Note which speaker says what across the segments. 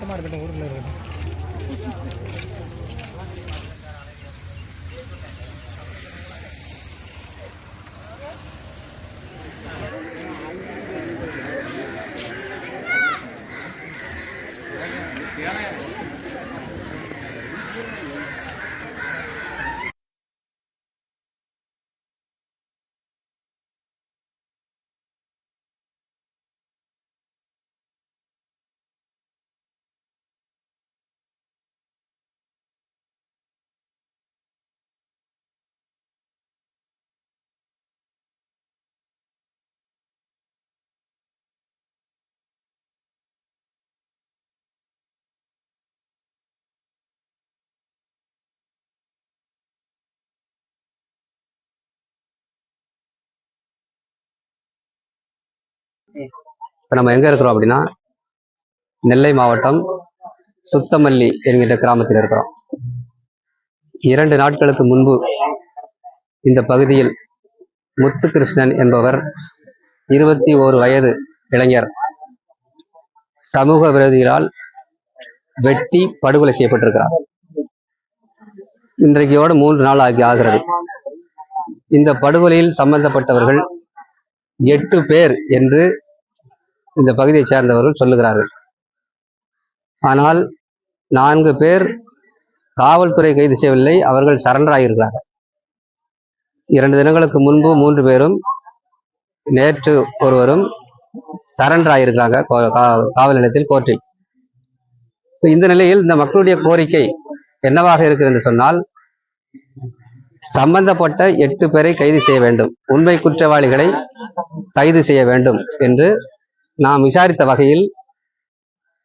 Speaker 1: சத்தமாக இருக்கட்டும் ஊரில் இருக்கட்டும்.
Speaker 2: இப்போ நம்ம எங்கே இருக்கிறோம் அப்படின்னா நெல்லை மாவட்டம் சுத்தமல்லி என்கின்ற கிராமத்தில் இருக்கிறோம். இரண்டு நாட்களுக்கு முன்பு இந்த பகுதியில் முத்துகிருஷ்ணன் என்பவர் இருபத்தி ஓரு வயது இளைஞர் சமூக விரோதிகளால் வெட்டி படுகொலை செய்யப்பட்டிருக்கிறார். இன்றைக்கையோடு மூன்று நாள் ஆகி ஆகிறது. இந்த படுகொலையில் சம்பந்தப்பட்டவர்கள் எட்டு பேர் என்று இந்த பகுதியைச் சேர்ந்தவர்கள் சொல்லுகிறார்கள். ஆனால் நான்கு பேர் காவல்துறை கைது செய்யவில்லை அவர்கள் சரண்டர் ஆகியிருக்கிறார்கள். இரண்டு தினங்களுக்கு முன்பு மூன்று பேரும் நேற்று ஒருவரும் சரண்டர் ஆகியிருக்கிறாங்க கோ- காவல் நிலையத்தில் கோர்ட்டில். இந்த நிலையில் இந்த மக்களுடைய கோரிக்கை என்னவாக இருக்கிறது என்று சொன்னால் சம்பந்தப்பட்ட எட்டு பேரை கைது செய்ய வேண்டும். உண்மை குற்றவாளிகளை கைது செய்ய வேண்டும் என்று நாம் விசாரித்த வகையில்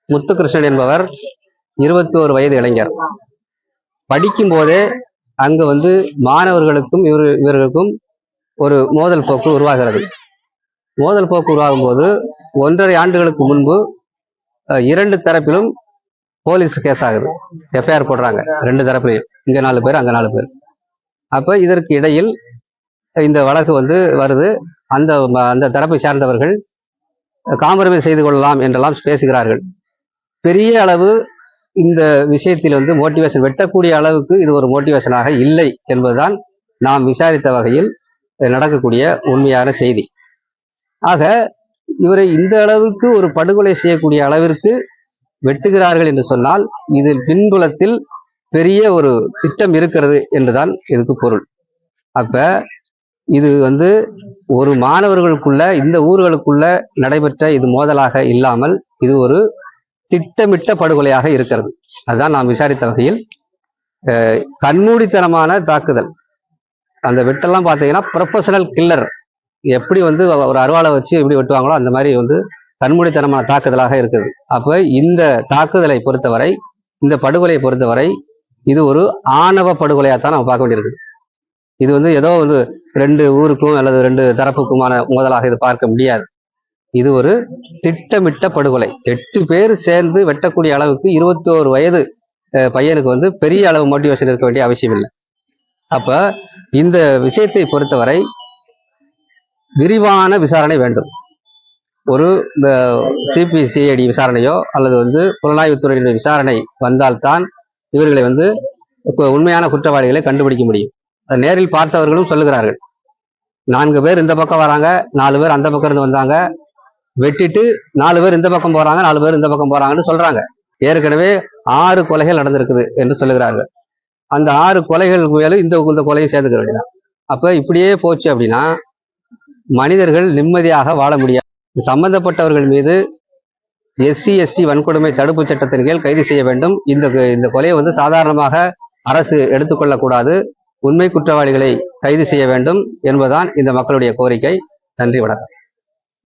Speaker 2: முத்துகிருஷ்ணன் என்பவர் இருபத்தி ஒரு வயது இளைஞர். படிக்கும் போதே அங்கு வந்து மாணவர்களுக்கும் இவர் இவர்களுக்கும் ஒரு மோதல் போக்கு உருவாகிறது. மோதல் போக்கு உருவாகும் போது ஒன்றரை ஆண்டுகளுக்கு முன்பு இரண்டு தரப்பிலும் போலீஸ் கேஸ் ஆகுது. எஃப்ஐஆர் போடுறாங்க. ரெண்டு தரப்புலையும். இங்கே நாலு பேர் அங்கே நாலு பேர். அப்போ இதற்கு இடையில் இந்த வழக்கு வந்து வருது. அந்த ம- அந்த தரப்பை சார்ந்தவர்கள் காம்ப்ரமைஸ் செய்து கொள்ளலாம் என்றெல்லாம் பேசுகிறார்கள். பெரிய அளவு இந்த விஷயத்தில் வந்து மோட்டிவேஷன் வெட்டக்கூடிய அளவுக்கு இது ஒரு மோட்டிவேஷனாக இல்லை என்பதுதான் நாம் விசாரித்த வகையில் நடக்கக்கூடிய உண்மையான செய்தி. ஆக இவரை இந்த அளவுக்கு ஒரு படுகொலை செய்யக்கூடிய அளவிற்கு வெட்டுகிறார்கள் என்று சொன்னால் இதில் பின்புலத்தில் பெரிய ஒரு திட்டம் இருக்கிறது என்றுதான் இதுக்கு பொருள். அப்ப இது வந்து ஒரு மாணவர்களுக்குள்ள இந்த ஊர்களுக்குள்ள நடைபெற்ற இது மோதலாக இல்லாமல் இது ஒரு திட்டமிட்ட படுகொலையாக இருக்கிறது. அதுதான் நாம் விசாரித்த வகையில் கண்மூடித்தனமான தாக்குதல். அந்த வெட்டெல்லாம் பார்த்தீங்கன்னா ப்ரொஃபஷனல் கில்லர் எப்படி வந்து ஒரு அருவாளை வச்சு எப்படி வெட்டுவாங்களோ அந்த மாதிரி வந்து கண்மூடித்தனமான தாக்குதலாக இருக்குது. அப்போ இந்த தாக்குதலை பொறுத்தவரை இந்த படுகொலையை பொறுத்தவரை இது ஒரு ஆணவ படுகொலையாக தான் நம்ம பார்க்க வேண்டியிருக்கு. இது வந்து ஏதோ வந்து ரெண்டு ஊருக்கும் அல்லது ரெண்டு தரப்புக்குமான மோதலாக இது பார்க்க முடியாது. இது ஒரு திட்டமிட்ட படுகொலை. எட்டு பேர் சேர்ந்து வெட்டக்கூடிய அளவுக்கு இருபத்தோரு வயது பையனுக்கு வந்து பெரிய அளவு மோட்டிவேஷன் இருக்க வேண்டிய அவசியம் இல்லை அப்ப இந்த விஷயத்தை பொறுத்தவரை விரிவான விசாரணை வேண்டும். ஒரு இந்த சிபிசிஐடி விசாரணையோ அல்லது வந்து புலனாய்வுத்துறையினுடைய விசாரணை வந்தால்தான் இவர்களை வந்து உண்மையான குற்றவாளிகளை கண்டுபிடிக்க முடியும். அதை நேரில் பார்த்தவர்களும் சொல்லுகிறார்கள். நான்கு பேர் இந்த பக்கம் வராங்க நாலு பேர் அந்த பக்கம் இருந்து வந்தாங்க. வெட்டிட்டு நாலு பேர் இந்த பக்கம் போறாங்க நாலு பேர் இந்த பக்கம் போறாங்கன்னு சொல்றாங்க. ஏற்கனவே ஆறு கொலைகள் நடந்திருக்குது என்று சொல்லுகிறார்கள். அந்த ஆறு கொலைகள் மேலும் இந்த இந்த கொலையை சேர்த்துக்க வேண்டியதான் அப்ப இப்படியே போச்சு அப்படின்னா மனிதர்கள் நிம்மதியாக வாழ முடியாது. சம்பந்தப்பட்டவர்கள் மீது எஸ்சி எஸ்டி வன்கொடுமை தடுப்பு சட்டத்தின் கீழ் கைது செய்ய வேண்டும். இந்த இந்த கொலையை வந்து சாதாரணமாக அரசு எடுத்துக்கொள்ளக்கூடாது. உண்மை குற்றவாளிகளை கைது செய்ய வேண்டும் என்பதுதான் இந்த மக்களுடைய கோரிக்கை. நன்றி வணக்கம்.